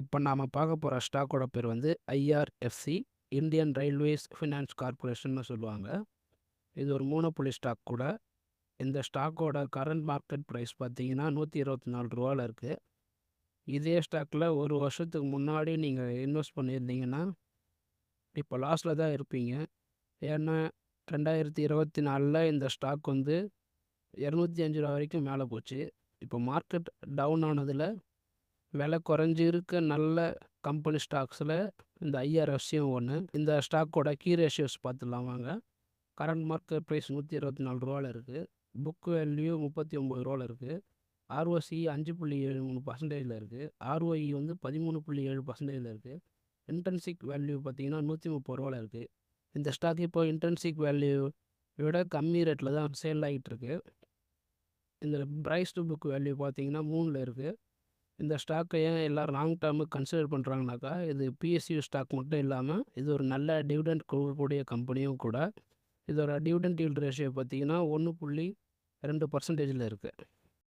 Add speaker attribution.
Speaker 1: இப்போ நாம் பார்க்க போகிற ஸ்டாக்கோட பேர் வந்து ஐஆர்எஃப்சி இந்தியன் ரயில்வேஸ் ஃபினான்ஸ் கார்ப்பரேஷன்னு சொல்லுவாங்க. இது ஒரு மூணு ஸ்டாக் கூட. இந்த ஸ்டாக்கோட கரண்ட் மார்க்கெட் ப்ரைஸ் பார்த்தீங்கன்னா நூற்றி இருபத்தி நாலு ரூபாவில் இருக்குது இதே ஸ்டாக்கில் ஒரு வருஷத்துக்கு முன்னாடி நீங்கள் இன்வெஸ்ட் பண்ணியிருந்தீங்கன்னா இப்போ லாஸில் தான் இருப்பீங்க. ஏன்னா ரெண்டாயிரத்தி இருபத்தி நாலில் இந்த ஸ்டாக் வந்து இரநூத்தி அஞ்சு ரூபா வரைக்கும் மேலே போச்சு. இப்போ மார்க்கெட் டவுன் ஆனதில் விலை குறைஞ்சி இருக்க நல்ல கம்பெனி ஸ்டாக்ஸில் இந்த ஐஆர்எஃப்சியும் ஒன்று இந்த ஸ்டாக்கோட கீ ரேஷியோஸ் பார்த்துடலாம் வாங்க. கரண்ட் மார்க்கெட் ப்ரைஸ் நூற்றி இருபத்தி நாலு ரூபாவில் இருக்குது புக் வேல்யூ முப்பத்தி ஒம்பது ரூபாவில் இருக்குது ஆர்ஓசி அஞ்சு புள்ளி ஏழு மூணு பர்சன்டேஜில் இருக்குது ஆர்ஓஇ வந்து பதிமூணு புள்ளி ஏழு பர்சன்டேஜில் இருக்குது இன்டென்சிக் வேல்யூ பார்த்தீங்கன்னா நூற்றி முப்பது ரூபாவில் இருக்குது இந்த ஸ்டாக் இப்போ இன்டென்சிக் வேல்யூ விட கம்மி ரேட்டில் தான் சேல் ஆகிட்டு இருக்கு. இந்த ப்ரைஸ் டு புக் வேல்யூ பார்த்தீங்கன்னா மூணில் இருக்குது இந்த ஸ்டாக்கை ஏன் எல்லோரும் லாங் டேர்முக்கு கன்சிடர் பண்ணுறாங்கனாக்கா இது பிஎஸ்யூ ஸ்டாக் மட்டும் இல்லாமல் இது ஒரு நல்ல டிவிடெண்ட் கொடுக்கக்கூடிய கம்பெனியும் கூட இதோட டிவிடெண்ட் ஈல்டு ரேஷியோ பார்த்தீங்கன்னா ஒன்று புள்ளி ரெண்டு பர்சன்டேஜில் இருக்குது